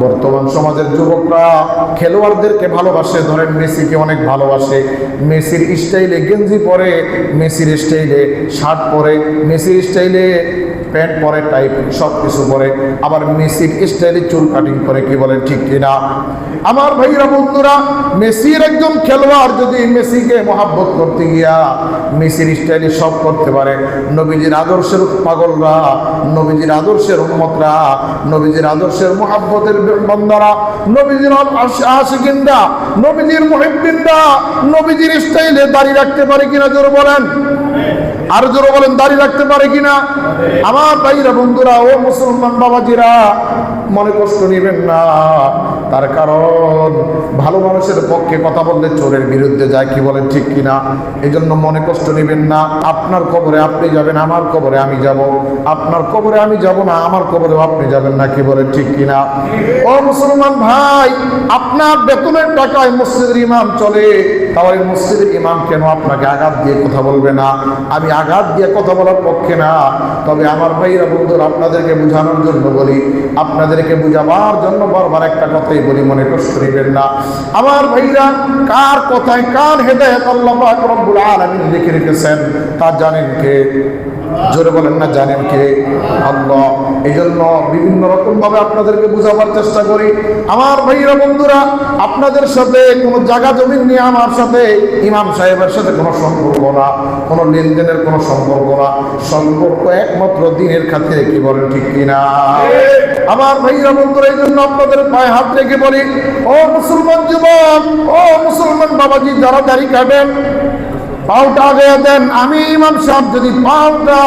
বর্তমান সমাজের যুবকরা খেলোয়াড়দেরকে ভালোবাসে। ধরেন মেসিকে অনেক ভালোবাসে। মেসির স্টাইলে গেঞ্জি পরে, মেসির স্টাইলে শার্ট পরে, মেসির স্টাইলে প্যান্ট পরে টাইপ সব কিছু পরে, আবার মেসির স্টাইলে চুল কাটিং করে, কি বলেন, ঠিক কিনা? আমার ভাইরা, বন্ধুরা, মেসির একজন খেলোয়াড় যদি মেসিকে মহাব্বত করতে গিয়া মেসির স্টাইলে সব করতে পারে, নবীজির আদর্শের পাগলরা, নবীজির আদর্শের উন্মতরা নবীজির আদর্শের মহাব্বতের বন্দারা, নবীজির আশিকিনরা, নবীজির মহিবিনরা নবীজির স্টাইলে দাঁড়িয়ে রাখতে পারে কিনা, জোর বলেন। আর জোরে বলেন দাঁড়িয়ে রাখতে পারে কিনা? আমার ভাইরা বন্ধুরা ও মুসলমান বাবাজিরা মনে কষ্ট নেবেন না। তার কারণ ভালো মানুষের পক্ষে কথা বললে চোরের বিরুদ্ধে যায়, কি বলেন ঠিক কিনা? এই জন্য মনে কষ্ট নেবেন না। আপনার কবরে আপনি যাবেন, আমার কবরে আমি যাব। আপনার কবরে আমি যাব না, আমার কবরেও আপনি যাবেন না, কি বলেন ঠিক কিনা? ও মুসলমান ভাই, আপনার বেতনের টাকায় মসজিদের ইমাম চলে। তাহলে মসজিদের ইমাম কেন আপনাকে আঘাত দিয়ে কথা বলবে না? আমি আঘাত দিয়ে কথা বলার পক্ষে না। তবে আমার ভাইরা বন্ধুরা, আপনাদেরকে বোঝানোর জন্য বলি আপনাদেরকে বুঝাবার জন্য বারবার একটা কথাই বলি, মনে নেবেন না। আমার ভাইরা, কার কথায় কার হেদায়ত আল্লাহ রব্বুল আলামিন লিখে রেখেছেন তা জানেন কে? জোরে বলেন না, জানেন কে? আল্লাহ। এই জন্য বিভিন্ন রকম ভাবে আপনাদেরকে বোঝাবার চেষ্টা করি। আমার ভাইরা, বন্ধুরা, আপনাদের সাথে কোনো জায়গা জমিন নিয়ে আমার সাথে ইমাম সাহেবের সাথে কোনো সম্পর্ক না, কোনো লেনদেনের কোনো সম্পর্ক না। সম্পর্ক একমাত্র দিনের খাতিরে, কি বলেন ঠিক কিনা? আমার ভাইরা, বন্ধুরা এই জন্য আপনাদের পায়ে হাত রেখে বলি, ও মুসলমান যুবক, ও মুসলমান বাবাজি, যারা দাড়ি কাটেন পাউটা আগে দেন। আমি ইমাম সাহেব যদি পাউটা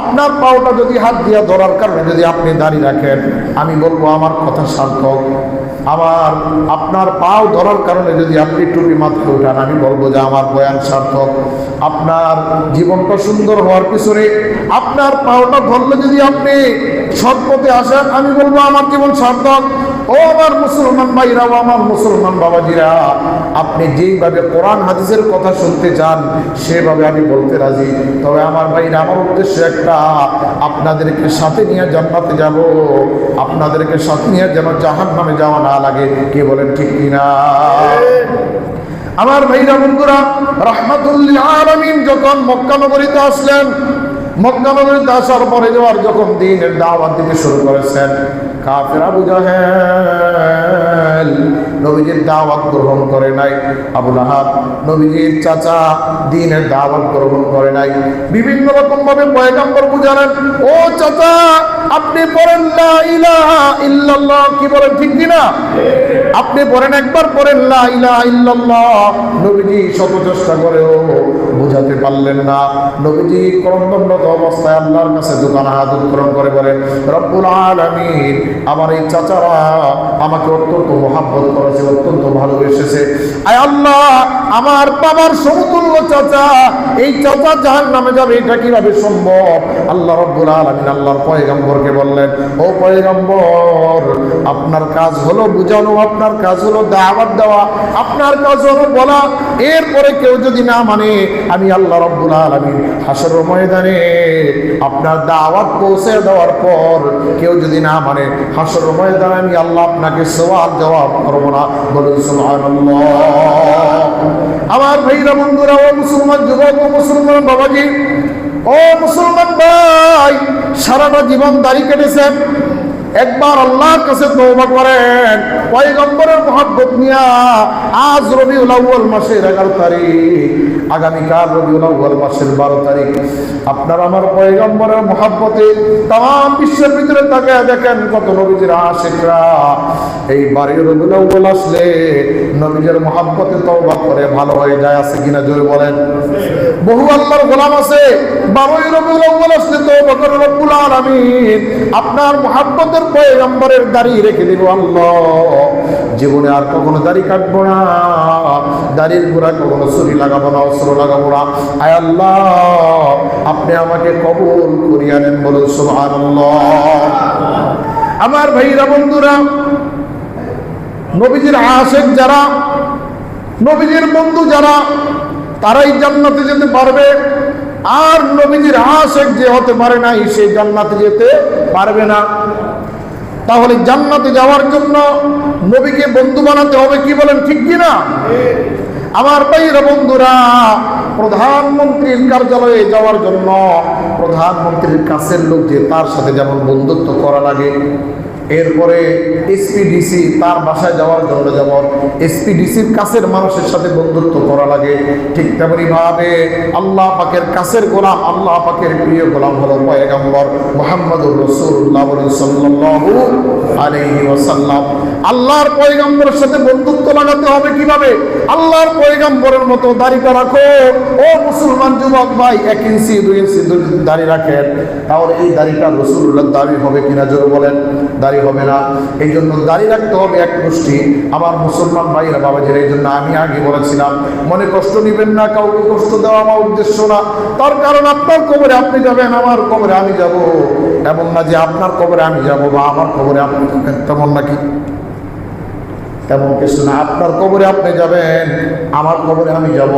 আপনার পাউটা যদি হাত দিয়া ধরার কারণে যদি আপনি দাঁড়িয়ে রাখেন, আমি বলব আমার কথা সার্থক। আবার আপনার পাও ধরার কারণে যদি আপনি টুপি মাথায় উঠান, আমি বলব যে আমার বয়ান সার্থক। আপনার জীবনটা সুন্দর হওয়ার পিছনে আপনার পাওটা ধরলে যদি আপনি সৎ পথে আসেন, আমি বলব আমার জীবন সার্থক। ও আমার মুসলমান ভাইরা, ও আমার মুসলমান বাবাজিরা, আপনি যেইভাবে কোরআন, হাদিসের কথা শুনতে চান সেভাবে আমি বলতে রাজি। তবে আমার ভাইরা আমার উদ্দেশ্য একটা, আপনাদেরকে সাথে নিয়ে জান্নাতে যাব। আপনাদেরকে সাথে নিয়ে যেন জাহান নামে যাওয়া না লাগে। কে বলেন ঠিক কিনা? আমার ভাইরা বন্ধুরা রহমাতুল্লাহ আলমিন যখন মক্কা নগরীতে আসলেন, মক্কা নগরীতে আসার পরে যাওয়ার যখন দিনের দাওয়াত দিতে শুরু করেছেন, কাফের আবু জাহেল নবীজির দাওয়াত গ্রহণ করে নাই। আবুল আহাব নবীজির চাচা দিনের দাওয়াত গ্রহণ করে নাই। বিভিন্ন রকম ভাবে পয়গাম্বর বুঝালেন, ও চাচা, আপনি পড়েন লা ইলাহা ইল্লাল্লাহ। কি বলেন, ঠিক কিনা আপনি পড়েন, একবার পড়েন, লা ইলাহা ইল্লাল্লাহ। নবীজি শত চেষ্টা করেও বুঝাতে পারলেন না। নবীজি করন্দনত অবস্থায় আল্লাহর কাছে দোকান হাত উত্তরণ করে বলেন রব্বুল আলামিন, আমার এই চাচারা আমাকে অত্যন্ত মহাব্বত করেছে, অত্যন্ত ভালোবেসেছে। আয় আল্লাহ, আমার বাবার সমতুল্য চাচা, এই চাচা জাহান নামে যাবে, এটা কীভাবে সম্ভব? আল্লাহ রব্বুল আলামিন আল্লাহর পয়গম্বরকে বললেন, ও পয়গম্বর, আপনার কাজ হলো বুঝানো, আপনার কাজ হলো দাওয়াত দেওয়া, আপনার কাজ হলো বলা এরপরে কেউ যদি না মানে আমি আল্লাহ রব্বুল আলামিন হাসর ময়দানে আপনার দাওয়াত পৌঁছে দেওয়ার পর কেউ যদি না মানে হাসর ময়দানে আমি আল্লাহ আপনাকে সওয়াল জবাব করব না। বলুন সুবহানাল্লাহ। আমার ভাইরা, বন্ধুরা, ও মুসলমান, যুবক, ও মুসলমান, বাবাজি, ও মুসলমান ভাই, সারাটা জীবন দাড়ি কেটেছেন। একবার আল্লাহর কাছে তৌবা করেন পয়গম্বরের মহাব্বত নিয়া আজ রবিউল আউয়াল মাসের এগারো তারিখ। আগামীকাল রবিউল মাসের বারো তারিখ। আপনার আমার পয়গম্বরের মহাব্বতে তাম বিশ্বের ভিতরে তাকে দেখেন কত নবীজির আশেকরা। এই বাড়ি রবিউল আউয়াল আসলে নবীজের মহব্বতে তওবা করে ভালো হয়ে যায়, আছে কিনা জোরে বলেন। বহু আল্লাহর গোলাম আছে, বারোই রবিউল আউয়াল আসলে তওবা করে আপনার মহব্বতের পয়গম্বরের দাড়ি রেখে দিব আল্লাহ। জীবনে আর কখনো দাড়ি কাটবো না। দাড়ির গোড়া কখনো ছুরি লাগাবো না, অস্ত্র লাগাবো না। আয় আল্লাহ, আপনি আমাকে কবুল করিয়া নেন বলুন, সুবহানাল্লাহ। আমার ভাইরা, বন্ধুরা, নবীজির আশেক যারা, নবীজির বন্ধু যারা, তারাই জান্নাতে যেতে পারবে। আর নবীজির আশেক যে হতে পারে নাই, সে জান্নাতে যেতে পারবে না। তাহলে জান্নাতে যাওয়ার জন্য নবীকে বন্ধু বানাতে হবে কি বলেন, ঠিক কি না আমার বাইরে বন্ধুরা, প্রধানমন্ত্রীর কার্যালয়ে যাওয়ার জন্য প্রধানমন্ত্রীর কাছের লোক যে তার সাথে যেমন বন্ধুত্ব করা লাগে এরপরে এসপিডিসি তার বাসায় যাওয়ার জন্য যেমন এসপিডিসির কাছের মানুষের সাথে বন্ধুত্ব করা লাগে, ঠিক তেমনি ভাবে আল্লাহ পাকের কাছের গোলাম, আল্লাহ পাকের প্রিয় গোলাম হলো পয়গম্বর মোহাম্মদুর রসুল্লাহ ওয়াসাল্লাম। আল্লাহর পয়গম্বরের সাথে বন্ধুত্ব লাগাতে হবে কীভাবে? আল্লাহর পয়গম্বরের মতো দাড়িটা রাখো। ও মুসলমান যুবক ভাই, এক ইঞ্চি, দুই ইঞ্চি দাড়ি রাখেন। তাহলে এই দাড়িটা রসুল্লাহ দাবি হবে কিনা জোর বলেন। দাড়ি হবে না। এই জন্য দাঁড়িয়ে রাখতে হবে এক গোষ্ঠী। আমার মুসলমান ভাইরা বাবাজির, এই জন্য আমি আগে বলেছিলাম, মনে কষ্ট নেবেন না, কাউকে কষ্ট দেওয়া আমার উদ্দেশ্য না। তার কারণ আপনার কবরে আপনি যাবেন, আমার কবরে আমি যাব। এমন না যে আপনার কবরে আমি যাব বা আমার কবরে আপনি তেমন নাকি তেমন কিছু না। আপনার কবরে আপনি যাবেন, আমার কবরে আমি যাব।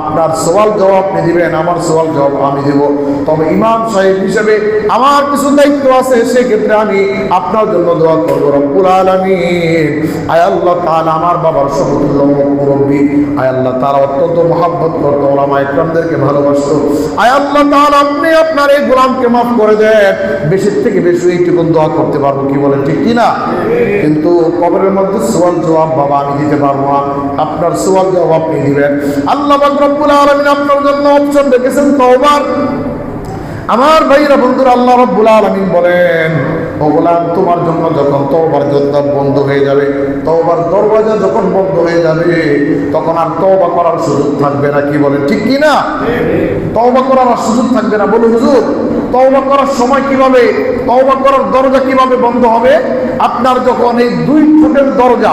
আপনার সওয়াল জবাব আপনি দিবেন, আমার সওয়াল জবাব আমি দেব। তবে ইমাম সাহেব হিসেবে আমার কিছু দায়িত্ব আছে, সেক্ষেত্রে আমি আপনার জন্য দোয়া করব। রব্বুল আলমিন। আয় আল্লাহ তাহলে আমার বাবার সমতুল্য মুরব্বী। আয় আল্লাহ তারা অত্যন্ত মহাব্বত করতো, ওলামা ইকরামদেরকে ভালোবাসতো। আয় আল্লাহ তাহলে আপনি আপনার এই গোলামকে মাফ করে দেন। বেশির থেকে বেশি এইটুকু দোয়া করতে পারব কি বলেন, ঠিক কি না কিন্তু কবরের মধ্যে সোয়াল জবাব বাবা আমি দিতে পারব না। আপনার সোয়াল জবাব আপনি দিবেন। আল্লাহ রব্বুল আলামিন আপনার জন্য অপশন রেখেছেন তওবার। আমার ভাইরা বন্ধুরা আল্লাহ রব্বুল আলামিন বলেন ও গোলাম তোমার জন্য যখন তওবার জন্য বন্ধ হয়ে যাবে তওবার দরওয়াজা যখন বন্ধ হয়ে যাবে তখন আর তওবা করার সুযোগ থাকবে না। কি বলেন? ঠিক কি না তওবা করার সুযোগ থাকবে না। বলুন হুজুর। তওবা করার সময় কীভাবে, তওবা করার দরজা কীভাবে বন্ধ হবে? আপনার যখন এই দুই ফুটের দরজা,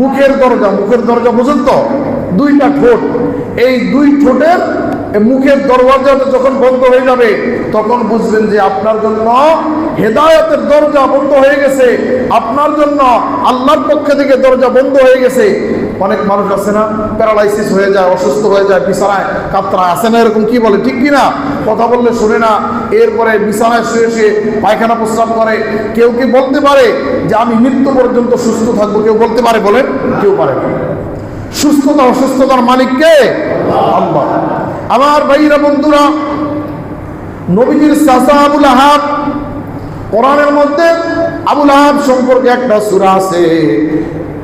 মুখের দরজা মুখের দরজা বুঝুন তো? দুইটা ঠোঁট। এই দুই ঠোঁটের মুখের দরজা যখন বন্ধ হয়ে যাবে, তখন বুঝবেন যে আপনার জন্য হেদায়তের দরজা বন্ধ হয়ে গেছে। আপনার জন্য আল্লাহর পক্ষ থেকে দরজা বন্ধ হয়ে গেছে। অনেক মানুষ আছে না, প্যারালাইসিস হয়ে যায়, অসুস্থ হয়ে যায়, বিছানায় কাতরায় আসে না এরকম কি বলে? ঠিক কি না কথা বললে শুনে না। এরপরে বিছানায় শুয়ে শুয়ে পায়খানা প্রস্রাব করে। কেউ কি বলতে পারে যে আমি মৃত্যু পর্যন্ত সুস্থ থাকব? কেউ বলতে পারে বলেন? কেউ পারে না। সুস্থতা, অসুস্থতার মালিক কে? আল্লাহ। আমার ভাইরা, বন্ধুরা, নবীজির চাচা আবুল আহাব, কোরআনের মধ্যে আবুল আহাব সম্পর্কে একটা সূরা আছে।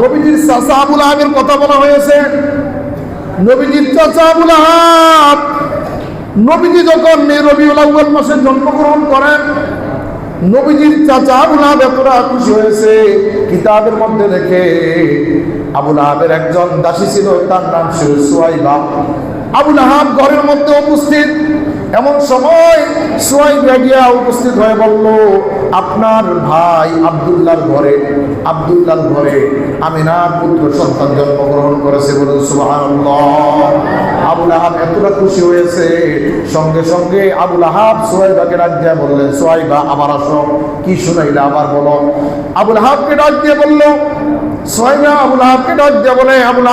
নবীজির কথা বলা জন্মগ্রহণ করেন, নবীজির চাচা আবুল এতটা খুশি হয়েছে, কিতাবের মধ্যে রেখে আবুল আহাবের একজন দাসী ছিল, তার নাম ছিল সোয়াইবা। আবুল আহাব ঘরের মধ্যে উপস্থিত। এমন সময় সুয়াইবা গিয়া উপস্থিত হয়ে বলল, আপনার ভাই আব্দুল্লাহর ঘরে আব্দুল্লাহর ঘরে আমিনার পুত্র সন্তান জন্মগ্রহণ করেছে বলুন, সুবহানাল্লাহ। আবুল আহাব এতটা খুশি হয়েছে। সঙ্গে সঙ্গে আবুল আহাব সোয়াইবাকে ডাক দিয়ে বললেন, সোয়াইবা, আবার আসো, কি শুনাইলে, আবার বলো। আবুল আহাবকে ডাক দিয়ে বলল আবুল ডাক দিয়ে বলে, আবুল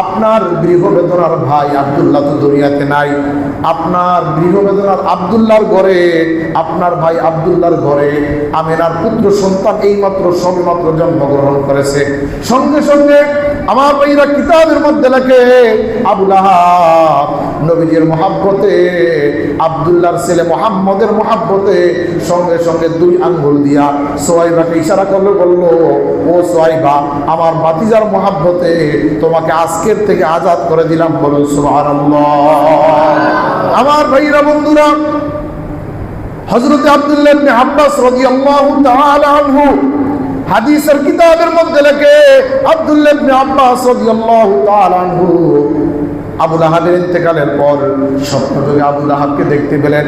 আপনার ভাই আব্দুল্লাহ তো নাই। আপনার আব্দুল্লাহর ঘরে, আপনার ভাই আব্দুল্লাহর ঘরে আমেনার পুত্র সন্তান এইমাত্র জন্মগ্রহণ করেছে। সঙ্গে সঙ্গে আমার ভাইরা কিতাবের মধ্যে লেখে, আবুল আহাব নবীজির মহাব্বতে, আব্দুল্লাহর ছেলে মোহাম্মদের মহাব্বতে সঙ্গে সঙ্গে দুই আঙ্গুল দিয়া সোয়াইবাকে ইশারা করল, বলল, ও সোয়াইবা, আমার বাতিজার মহাব্বতে তোমাকে আজকের থেকে আজাদ করে দিলাম বলুন সুবহানাল্লাহ। আমার ভাইরা বন্ধুরা, হযরত আব্দুল্লাহ আব্বাস তাআলা আনহু হাদিসের কিতাবের মধ্যে লেখে, আব্দুল্লাহ আব্বাস তাআলা আনহু আবুল আহাবের ইন্তেকালের পর স্বপ্নযোগে আবুল আহাবকে দেখতে পেলেন।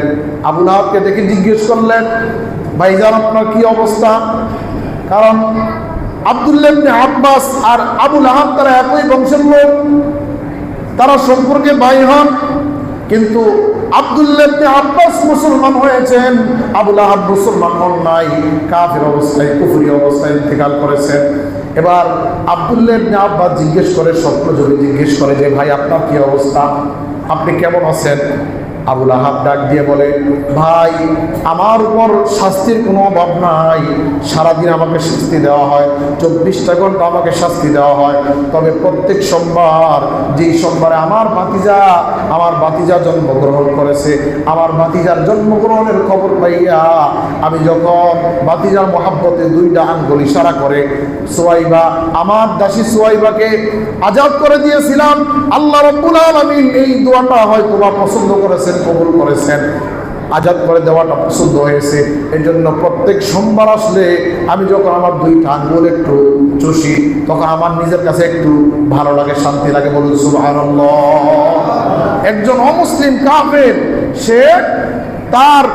আবুল আহাবকে দেখে জিজ্ঞেস করলেন, ভাইজান, আপনার কি অবস্থা? কারণ আবদুল্লাহ ইবনে আব্বাস আর আবুল আহাব তারা একই বংশের লোক। তারা সম্পর্কে ভাই হন, কিন্তু আব্দুল্লাহ ইবনে আব্বাস মুসলমান হয়েছেন, আবুল আহাব মুসলমান হন নাই, কাফের অবস্থায়, কুফরি অবস্থায় ইন্তেকাল করেছেন। এবার আব্দুল্লাহ ইবনে আব্বাস জিজ্ঞেস করে স্বপ্ন যোগে জিজ্ঞেস করে যে, ভাই, আপনার কি অবস্থা? আপনি কেমন আছেন? আবুল আহাব ডাক দিয়ে বলে, ভাই, আমার উপর শাস্তির কোনো অভাব নাই। সারাদিন আমাকে শাস্তি দেওয়া হয়, চব্বিশটা ঘণ্টা আমাকে শাস্তি দেওয়া হয়। তবে প্রত্যেক সোমবার, যেই সোমবারে আমার বাতিজা আমার বাতিজা জন্মগ্রহণ করেছে, আমার বাতিজার জন্মগ্রহণের খবর পাইয়া আমি যখন বাতিজার মহাব্বতে দুইটা আঙ্গুল ইশারা করে সোয়াইবা, আমার দাসী সোয়াইবাকে আজাদ করে দিয়েছিলাম, আল্লাহ রব্বুল আলামিন এই দোয়াটা হয়তো বা পছন্দ করেছেন, কবুল করেছেন, আজাদ করে দেওয়াটা পছন্দ হয়েছে। এই জন্য প্রত্যেক সোমবার আসলে আমি যখন আমার দুইটা আঙ্গুল একটু চষি, তখন আমার নিজের কাছে একটু ভালো লাগে, শান্তি লাগে বলুন, সুবহানাল্লাহ। একজন অমুসলিম কাফের, সে তার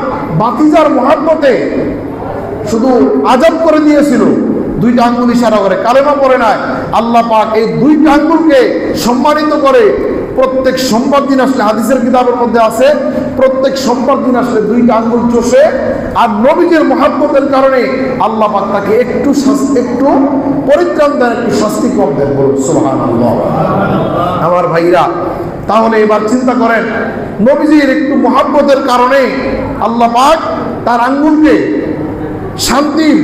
বাতিজার মহাব্বতে শুধু আজাদ করে দিয়েছিল, দুইটা আঙ্গুল ইশারা করে, কালেমা পড়ে নাই। আল্লাহ পাক এই দুইটা আঙ্গুলকে সম্মানিত করে প্রত্যেক সোমবার দিন আসলে হাদিসের কিতাবের মধ্যে আছে, প্রত্যেক সোমবার দিন আসলে দুইটা আঙ্গুল চষে, আর নবীজের মহাব্বতের কারণে আল্লাহ তাকে একটু একটু পরিত্রাণ দেন, একটু শাস্তি কম দেন বলুন, সুবহানাল্লাহ। আমার ভাইরা, তাহলে এবার চিন্তা করেন, নবীজির একটু মহাব্বতের কারণে আল্লাহ পাক তার আঙ্গুলকে শান্তির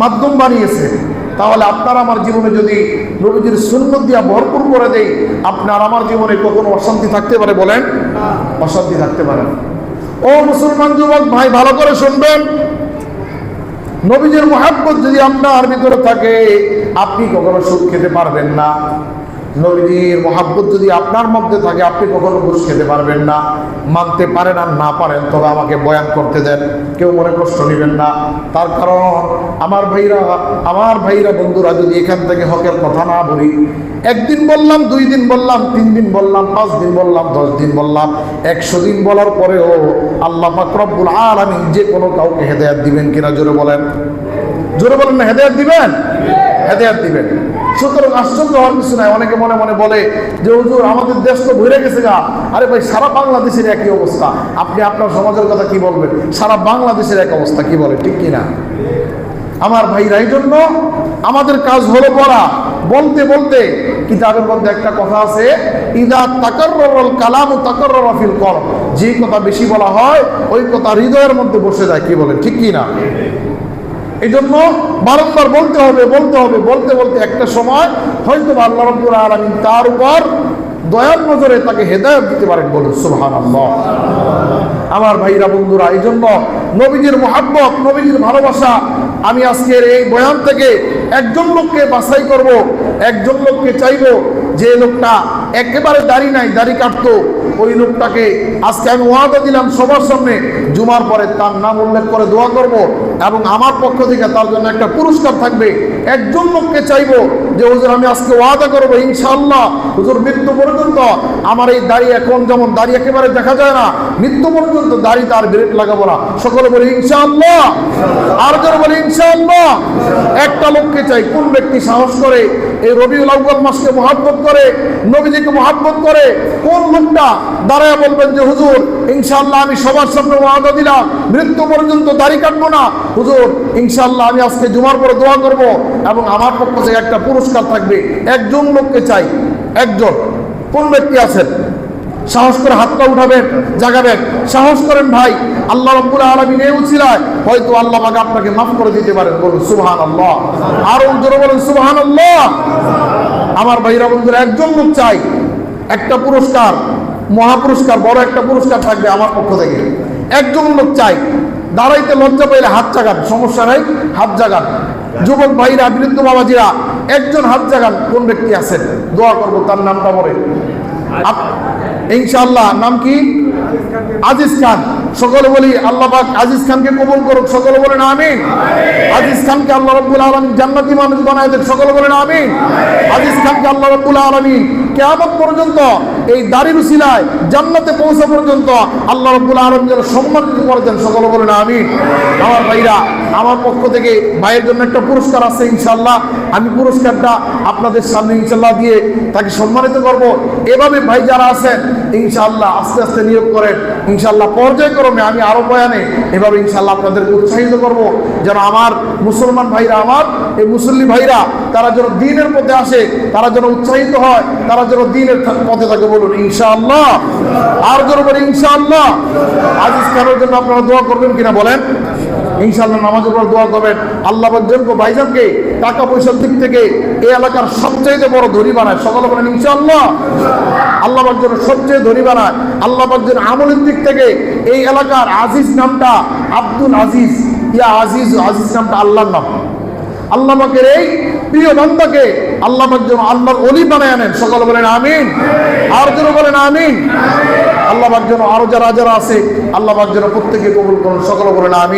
মাধ্যম বানিয়েছে। তাহলে আপনার আমার জীবনে যদি নবীজির সুন্নত দিয়া ভরপুর করে দেয় আপনার আমার জীবনে কখনো অশান্তি থাকতে পারে বলেন? অশান্তি থাকতে পারে ও মুসলমান যুবক ভাই, ভালো করে শুনবেন। নবীজের মহাব্বত যদি আপনার ভিতরে থাকে, আপনি কখনো সুখ খেতে পারবেন না। নবীজির মহাব্বত যদি আপনার মধ্যে থাকে, আপনি কখনো ঘুষ খেতে পারবেন না। মানতে পারেন আর না পারেন, তবে আমাকে বয়ান করতে দেন। কেউ মনে কষ্ট নেবেন না। তার কারণ, আমার ভাইরা আমার ভাইরা বন্ধুরা, যদি এখান থেকে হকের কথা না বলি, একদিন বললাম, দুই দিন বললাম, তিন দিন বললাম, পাঁচ দিন বললাম, দশ দিন বললাম, একশো দিন বলার পরেও আল্লাহ পাক আর আমি যে কোনো কাউকে হেদায়াত দিবেন কিনা? জোরে বলেন। জোরে বলেন না, হেদায়াত দিবেন? হেদায়াত দিবেন। সুতরাং আশ্চর্য হওয়ার কিছু নাই। অনেকে মনে মনে বলে যে, হুজুর, আমাদের দেশ তো ভরে গেছে গা। আরে ভাই, সারা বাংলাদেশের একই অবস্থা। আপনি আপনার সমাজের কথা কি বলবেন? সারা বাংলাদেশের এক অবস্থা, কি বলে ঠিক কি না আমার ভাইরা এই জন্য আমাদের কাজ হলো পড়া। বলতে বলতে কিতাবের মধ্যে একটা কথা আছে, ইদা তাকাররল কালাম তাকারর ফিল কল যে কথা বেশি বলা হয়, ওই কথা হৃদয়ের মধ্যে বসে যায়, কি বলে ঠিক কি না এই জন্য বারংবার বলতে হবে বলতে হবে, বলতে বলতে একটা সময় হয়তো আল্লাহ রব্বুল আলমিন তার উপর দয়ার নজরে তাকে হেদায়ত দিতে পারেন বলুন সুবহান আমার ভাইরা বন্ধুরা এই জন্য নবীজির মহাব্বত, নবীজির ভালোবাসা, আমি আজকের এই বয়ান থেকে একজন লোককে বাছাই করব, একজন লোককে চাইব যে লোকটা একেবারে দাড়ি নাই, দাড়ি কাটতো, ওই লোকটাকে আজকে আমি ওয়াদা দিলাম সবার সামনে, জুমার পরে তার নাম উল্লেখ করে দোয়া করব এবং আমার পক্ষ থেকে তার জন্য একটা পুরস্কার থাকবে। একজন লোককে চাইব? যে হুজুর, আমি আজকে ওয়াদা করব, ইনশাআল্লাহ। হুজুর, মৃত্যু পর্যন্ত আমার এই দাড়ি এখন যেমন দাড়ি একেবারে দেখা যায় না, মৃত্যু পর্যন্ত দাড়ি তার ব্রেক লাগাবো না। সকলে বলি, ইনশাআল্লাহ। আর যারা বলি, ইনশাআল্লাহ। একটা লোককে চাই, কোন ব্যক্তি সাহস করে? এই রবিউল আউ্বাল মাসকে মহাব্বত করে, নবীজিকে মহাব্বত করে, কোন লোকটা দাঁড়ায় বলবেন যে, হুজুর, ইনশাআল্লাহ আমি সবার সামনে ওয়াদা দিলাম, মৃত্যু পর্যন্ত দাড়ি কাটবো না হুজুর ইনশাল্লাহ আমি আজকে জুমার পরে দোয়া করব এবং আমার পক্ষ থেকে একটা পুরস্কার থাকবে। একজন লোককে চাই, একজন। কোন ব্যক্তি আছেন? সাহস করে হাতটা উঠাবেন, জাগাবেন। সাহস করেন ভাই, আল্লাহ রব্বুল আলমিন এই উচিলায়। হয়তো আল্লাহ পাক আপনাকে মাফ করে দিতে পারেন, বলুন সুবহান আল্লাহ আরও জোরে বলুন সুবহান আল্লাহ আমার ভাইরা বন্ধুরা, একজন লোক চাই, একটা পুরস্কার, মহাপুরস্কার, বড় একটা পুরস্কার থাকবে আমার পক্ষ থেকে। একজন লোক চাই দাঁড়াইতে লজ্জা পাইলে হাত জাগান, সমস্যা নাই, হাত জাগান। যুবক ভাইরা, বৃদ্ধ বাবাজিরা, একজন হাত জাগান, কোন ব্যক্তি আছেন? দোয়া করব, তার নামটা বলে ইনশাআল্লাহ, নাম কি? আজিজ খান। সকলে বলি, আল্লাহ আজিজ খানকে কবুল করুক, সকলে বলেন আমিন। আজিজ খানকে আল্লাহ রাব্বুল আলামিন জান্নাতি মানুষ বানায় দেন সকলে বলেন আমিন। আজিজ খানকে আল্লাহ রাব্বুল আলামিন কিয়ামত পর্যন্ত এই দাড়ির উসিলায় জান্নাতে পৌঁছা পর্যন্ত আল্লাহ রব্বুল আলম যেন সম্মানিত করেছেন সকলে বলেন আমি আমার ভাইরা, আমার পক্ষ থেকে ভাইয়ের জন্য একটা পুরস্কার আছে ইনশাল্লাহ আমি পুরস্কারটা আপনাদের সামনে ইনশাল্লাহ দিয়ে তাকে সম্মানিত করব। এভাবে ভাই যারা আছেন ইনশাল্লাহ আস্তে আস্তে নিয়োগ করেন। ইনশাল্লাহ পর্যায়ক্রমে আমি আরও বয়ানে এভাবে ইনশাল্লাহ আপনাদেরকে উৎসাহিত করব। যেন আমার মুসলমান ভাইরা, আমার এই মুসল্লি ভাইরা, তারা যেন দিনের পথে আসে, তারা যেন উৎসাহিত হয়, তারা যেন দিনের পথে থাকে বলুন, ইনশাআল্লাহ। আর জন্য আপনারা দোয়া করবেন কিনা বলেন? নামাজের পর দোয়া করবেন। আল্লাহ জনকে ভাইজানকে টাকা পয়সার দিক থেকে এই এলাকার সবচেয়ে বড় বানায়। সকলে বলেন আল্লাহ সবচেয়ে বানায়। আল্লাহ আমলের দিক থেকে এই এলাকার আজিজ নামটা আব্দুল আজিজ। ইয়া আজিজ আজিজ নামটা আল্লাহর নাম। আল্লাহ এই প্রিয় বান্দাকে আল্লাহ একজন আল্লাহর অলি বানায় আনেন। সকলে বলেন আমিন। আর যেন বলেন আমিন, আল্লাহ একজন আরও যারা যারা আছে, আল্লাহ একজন প্রত্যেকে কবুল করুন। সকলে বলেন আমিন।